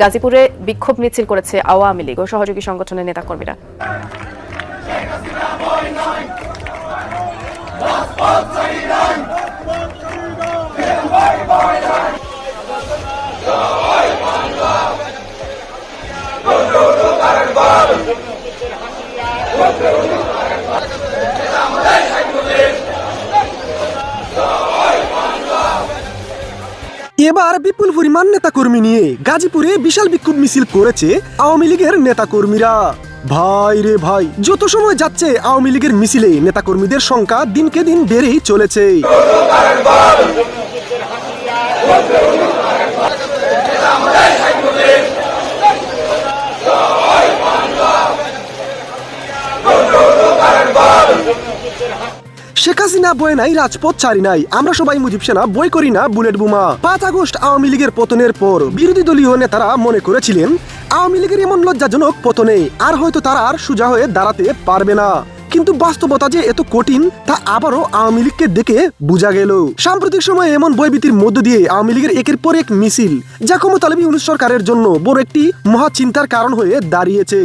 গাজীপুরে বিক্ষোভ মিছিল করেছে আওয়ামী লীগ ও সহযোগী সংগঠনের নেতাকর্মীরা। এবার বিপুল পরিমাণ নেতাকর্মী নিয়ে গাজীপুরে বিশাল বিক্ষোভ মিছিল করেছে আওয়ামী লীগের নেতাকর্মীরা। ভাই রে ভাই, যত সময় যাচ্ছে আওয়ামী লীগের মিছিলে নেতাকর্মীদের সংখ্যা দিনকে দিন বেড়েই চলেছে। শেখ হাসিনা বয়ে নাই, রাজপথ ছাড়ি নাই। আমরা সবাই মুজিব সেনা, বই করি না বুলেট বোমা। পাঁচ আগস্ট আওয়ামী লীগের পতনের পর বিরোধী দলীয় নেতারা মনে করেছিলেন, আওয়ামী লীগের এমন লজ্জাজনক পতনে আর হয়তো তারা আর সোজা হয়ে দাঁড়াতে পারবে না। কিন্তু বাস্তবতা যে এত কঠিন, তা আবারও আওয়ামী লীগকে দেখে বোঝা গেল। সাম্প্রতিক সময়ে এমন বইভীতির মধ্য দিয়ে আওয়ামী লীগের একের পর এক মিছিল, যা ক্ষমতালবী ইউনুস সরকারের জন্য বড় একটি মহা চিন্তার কারণ হয়ে দাঁড়িয়েছে।